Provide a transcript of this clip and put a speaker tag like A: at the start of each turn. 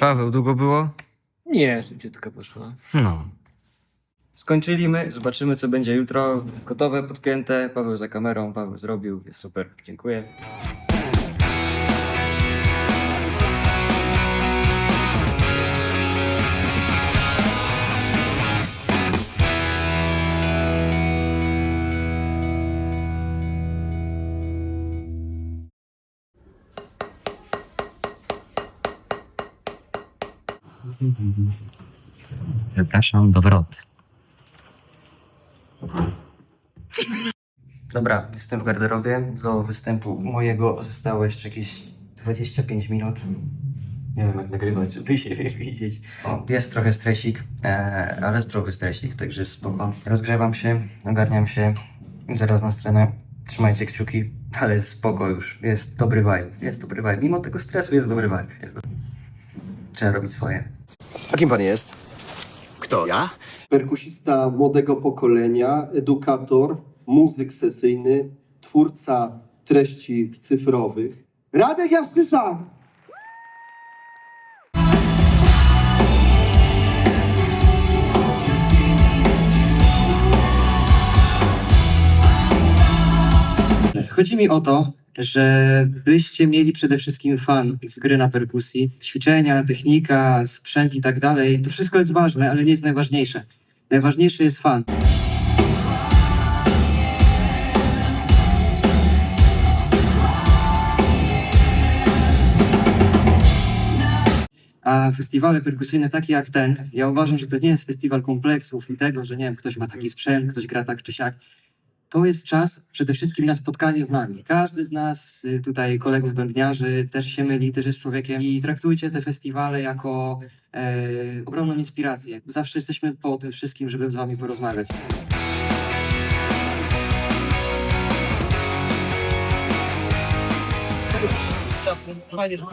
A: Paweł, długo było?
B: Nie, szybciutko poszło.
A: No.
C: Skończyliśmy, zobaczymy co będzie jutro. Gotowe, podpięte, Paweł za kamerą, Paweł zrobił, jest super, dziękuję.
A: Zapraszam do wrot.
C: Dobra, jestem w garderobie. Do występu mojego zostało jeszcze jakieś 25 minut. Nie wiem jak nagrywać, żeby się widzieć. O, jest trochę stresik, e, ale zdrowy stresik, także spoko. Rozgrzewam się, ogarniam się. Zaraz na scenę. Trzymajcie kciuki, ale spoko już. Jest dobry vibe, jest dobry vibe. Mimo tego stresu jest dobry vibe. Jest dobry. Trzeba robić swoje.
D: A kim pan jest?
E: Kto? Ja?
F: perkusista młodego pokolenia, edukator, muzyk sesyjny, twórca treści cyfrowych. Radek Jaszczyszak!
C: Chodzi mi o to, żebyście mieli przede wszystkim fan z gry na perkusji. Ćwiczenia, technika, sprzęt i tak dalej. To wszystko jest ważne, ale nie jest najważniejsze. Najważniejszy jest fan. A festiwale perkusyjne takie jak ten, ja uważam, że to nie jest festiwal kompleksów i tego, że nie wiem, ktoś ma taki sprzęt, ktoś gra tak czy siak to jest czas przede wszystkim na spotkanie z nami. Każdy z nas, y, tutaj kolegów bębniarzy, też się myli, też jest człowiekiem i traktujcie te festiwale jako e, ogromną inspirację. Zawsze jesteśmy po tym wszystkim, żeby z wami porozmawiać.
B: Fajnie, że